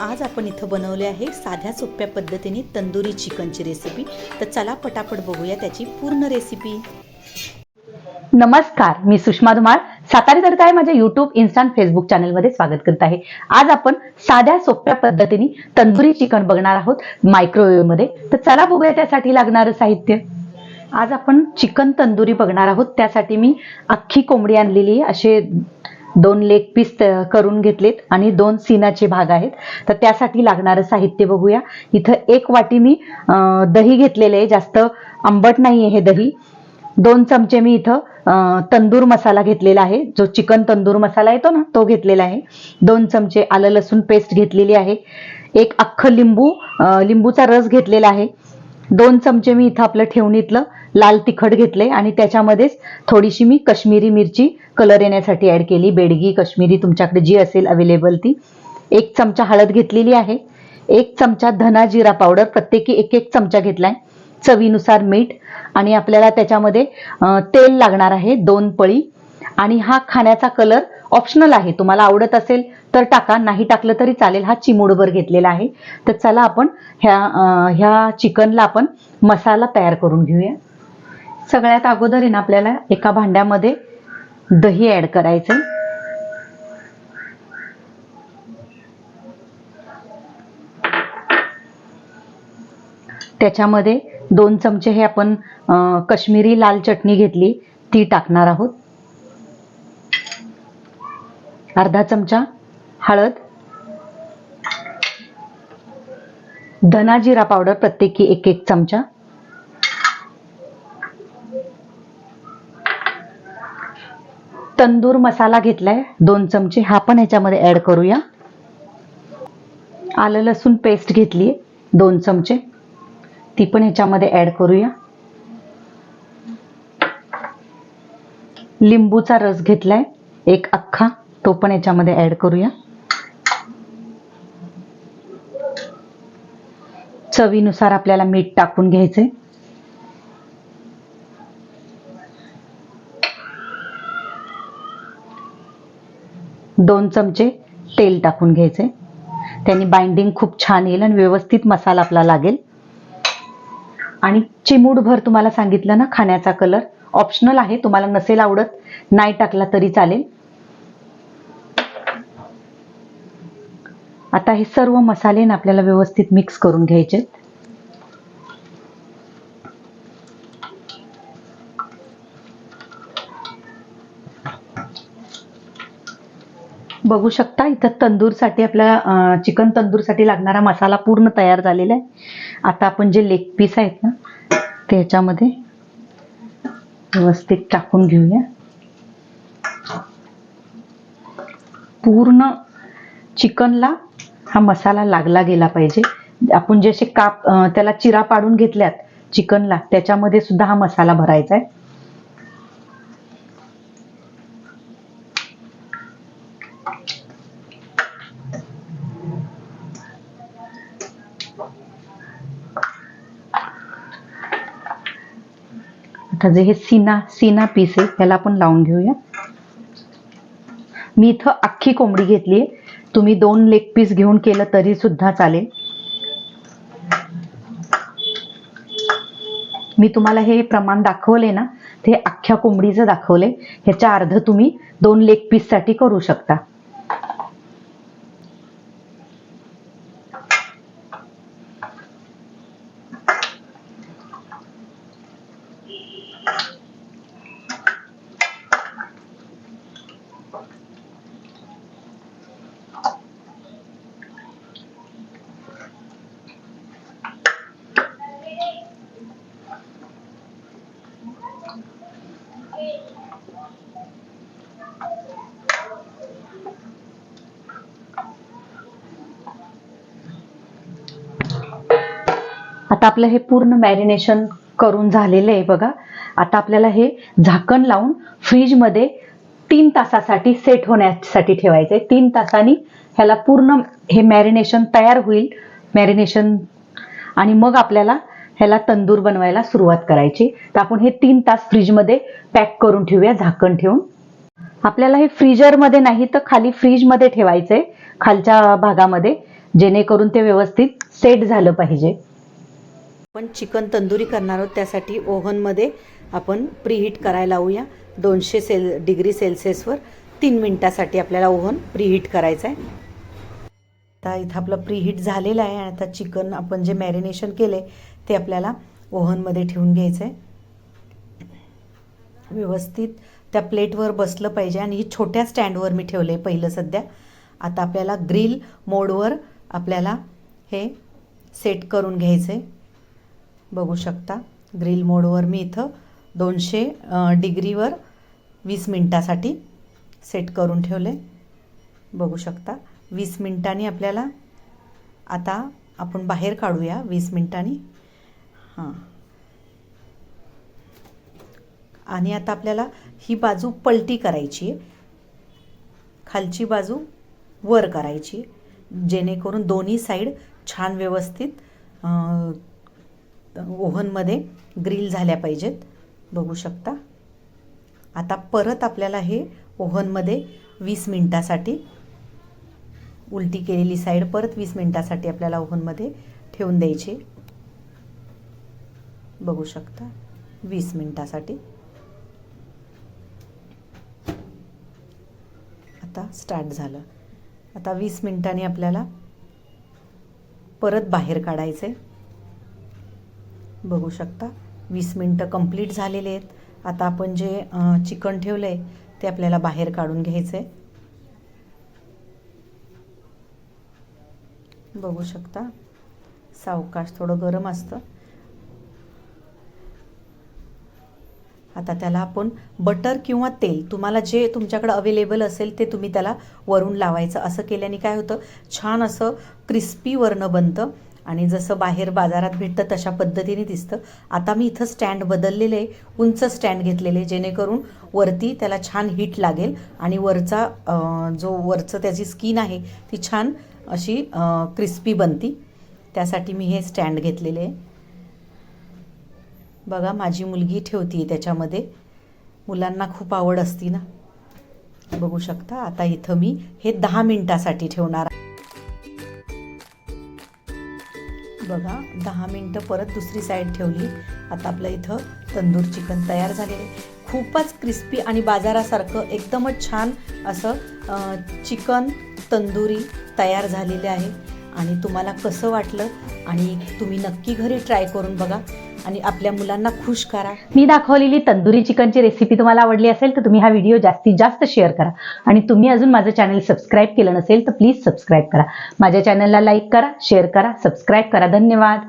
आज आपण इथं बनवले आहे साध्या सोप्या पद्धतीने तंदुरी चिकनची रेसिपी तर चला पटापट बघूया त्याची पूर्ण रेसिपी नमस्कार मी सुषमा धुमाळ. सातारी तर काय माझ्या युट्यूब इन्स्टा फेसबुक चॅनलमध्ये स्वागत करत आहे. आज आपण साध्या सोप्या पद्धतीने तंदुरी चिकन बघणार आहोत मायक्रोवेव्हमध्ये. तर चला बघूया त्यासाठी लागणारं साहित्य. आज आपण चिकन तंदुरी बघणार आहोत. त्यासाठी मी अख्खी कोंबडी आणलेली आहे. असे दोन लेग पीस करून घेतलेत आणि दोन सीनाचे भाग आहेत. तर त्यासाठी लागणारं साहित्य बघूया. इथं एक वाटी मी दही घेतलेले आहे. जास्त आंबट नाही आहे हे दही. दोन चमचे मी इथं तंदूर मसाला घेतलेला आहे. जो चिकन तंदूर मसाला येतो ना तो घेतलेला आहे. दोन चमचे आलं लसूण पेस्ट घेतलेली आहे. एक अख्खं लिंबू लिंबूचा रस घेतलेला आहे. दोन चमचे मी इथं आपलं ठेवणीतलं लाल तिखट घेतले आणि त्याच्यामध्येच थोडीशी मी कश्मीरी मिरची कलर येण्यासाठी ऍड केली. बेडगी कश्मीरी तुमच्याकडे जी असेल अवेलेबल ती. एक चमचा हळद घेतलेली आहे. एक चमचा धना जिरा पावडर प्रत्येकी एक एक चमचा घेतलाय. चवीनुसार मीठ आणि आपल्याला त्याच्यामध्ये तेल लागणार आहे दोन पळी. आणि हा खाण्याचा कलर ऑप्शनल आहे. तुम्हाला आवडत असेल तर टाका नाही टाकलं तरी चालेल. हा चिमूडभर घेतलेला आहे. तर चला आपण ह्या ह्या चिकनला आपण मसाला तयार करून घेऊया. सगळ्यात अगोदर ना आपल्याला एका भांड्यामध्ये दही ऍड करायचं त्याच्यामध्ये दोन चमचे हे आपण कश्मीरी लाल चटणी घेतली ती टाकणार आहोत. अर्धा चमचा हळद. धना जिरा पावडर प्रत्येकी एक एक चमचा. तंदूर मसाला घेतलाय. दोन चमचे. हा पण ह्याच्यामध्ये ऍड करूया. आलं लसूण पेस्ट घेतली दोन चमचे. ती पण ह्याच्यामध्ये ऍड करूया. लिंबूचा रस घेतलाय. एक अख्खा. तो पण याच्यामध्ये ऍड करूया. चवीनुसार आपल्याला मीठ टाकून घ्यायचंय. दोन चमचे तेल टाकून घ्यायचे. त्यांनी बाइंडिंग खूप छान येईल आणि व्यवस्थित मसाला आपला लागेल. आणि चिमूटभर तुम्हाला सांगितलं ना खाण्याचा कलर ऑप्शनल आहे तुम्हाला नसेल आवडत नाही टाकला तरी चालेल. आता हे सर्व मसाले ना आपल्याला व्यवस्थित मिक्स करून घ्यायचे बघू शकता इथं तंदूरसाठी आपल्याला चिकन तंदूरसाठी लागणारा मसाला पूर्ण तयार झालेला आहे. आता आपण जे लेग पीस आहेत ना ते ह्याच्यामध्ये व्यवस्थित टाकून घेऊया. पूर्ण चिकनला हा मसाला लागला गेला पाहिजे. आपण जसे काप त्याला चिरा पाडून घेतल्यात चिकनला त्याच्यामध्ये सुद्धा हा मसाला भरायचा आहे. आता जे हे सीना सीना पीस आहे त्याला आपण लावून घेऊया. मी इथं अख्खी कोंबडी घेतली तुम्ही दोन लेग पीस घेऊन केलं तरी सुद्धा चालेल. मी तुम्हाला हे प्रमाण दाखवले ना ते अख्ख्या कोंबडीचं दाखवले ह्याच्या अर्ध तुम्ही दोन लेग पीससाठी करू शकता. आता आपलं हे पूर्ण मॅरिनेशन करून झालेलं आहे बघा. आता आपल्याला हे झाकण लावून फ्रीजमध्ये तीन तासासाठी सेट होण्यासाठी ठेवायचं आहे तीन तासांनी ह्याला पूर्ण हे मॅरिनेशन तयार होईल. मॅरिनेशन आणि मग आपल्याला ह्याला तंदूर बनवायला सुरुवात करायची. तर आपण हे तीन तास फ्रीजमध्ये पॅक करून ठेवूया झाकण ठेवून. आपल्याला हे फ्रीजरमध्ये नाही तर खाली फ्रीजमध्ये ठेवायचंय खालच्या भागामध्ये जेणेकरून ते व्यवस्थित सेट झालं पाहिजे. आपण चिकन तंदुरी करणार आहोत त्यासाठी ओव्हनमध्ये आपण प्रीहीट करायला लावूया. दोनशे सेल डिग्री सेल्सिअसवर तीन मिनटासाठी आपल्याला ओव्हन प्रीहीट करायचं आहे. आता इथं आपलं प्रीहीट झालेलं आहे आणि आता चिकन आपण जे मॅरिनेशन केले ते आपल्याला ओव्हनमध्ये ठेवून घ्यायचं आहे. व्यवस्थित त्या प्लेटवर बसलं पाहिजे आणि ही छोट्या स्टँडवर मी ठेवलं आहे पहिलं सध्या. आता आपल्याला ग्रिल मोडवर आपल्याला हे सेट करून घ्यायचं आहे बघू शकता. ग्रिल मोडवर मी इथं दोनशे डिग्रीवर वीस मिनटासाठी सेट करून ठेवले. बघू शकता. वीस मिनटांनी आपल्याला आता आपण बाहेर काढूया. वीस मिनटांनी. हां. आणि आता आपल्याला ही बाजू पलटी करायची आहे. खालची बाजू वर करायची आहे. जेणेकरून दोन्ही साईड छान व्यवस्थित ओव्हनमध्ये ग्रिल झाल्या पाहिजेत. बघू शकता. आता परत आपल्याला हे ओव्हनमध्ये वीस मिनटासाठी उलटी केलेली साईड परत वीस मिनटासाठी आपल्याला ओव्हनमध्ये ठेवून द्यायची. बघू शकता. वीस मिनटासाठी. आता स्टार्ट झालं. आता वीस मिनटांनी आपल्याला परत बाहेर काढायचं आहे बघू शकता. वीस मिनटं कंप्लीट झालेले आहेत. आता आपण जे चिकन ठेवलं आहे ते आपल्याला बाहेर काढून घ्यायचं आहे बघू शकता. सावकाश थोडं गरम असतं. आता त्याला आपण बटर किंवा तेल तुम्हाला जे तुमच्याकडे अवेलेबल असेल ते तुम्ही त्याला वरून लावायचं. असं केल्याने काय होतं? छान असं क्रिस्पी वर्ण बनतं. आणि जसं बाहेर बाजारात भेटतं तशा पद्धतीने दिसतं. आता मी इथं स्टँड बदललेलं आहे उंच स्टँड घेतलेले जेणेकरून वरती त्याला छान हीट लागेल आणि वरचा जो वरचं त्याची स्किन आहे ती छान अशी क्रिस्पी बनती. त्यासाठी मी हे स्टँड घेतलेले आहे. बघा माझी मुलगी ठेवती त्याच्यामध्ये. मुलांना खूप आवड असती ना. बघू शकता आता इथं मी हे दहा मिनिटासाठी ठेवणार बघा दहा मिनटं परत दुसरी साईड ठेवली. आता आपलं इथं तंदूर चिकन तयार झालेलं आहे. खूपच क्रिस्पी आणि बाजारासारखं एकदमच छान असं चिकन तंदुरी तयार झालेले आहे. आणि तुम्हाला कसं वाटलं? आणि तुम्ही नक्की घरी ट्राय करून बघा. आणि आपल्या मुलांना खुश करा. मी दाखवलेली तंदुरी चिकनची रेसिपी तुम्हाला आवडली असेल तर तुम्ही हा व्हिडिओ जास्तीत जास्त शेअर करा. आणि तुम्ही अजून माझं चॅनल सबस्क्राईब केलं नसेल तर प्लीज सबस्क्राईब करा. माझ्या चॅनलला लाईक करा शेअर करा सबस्क्राईब करा. धन्यवाद.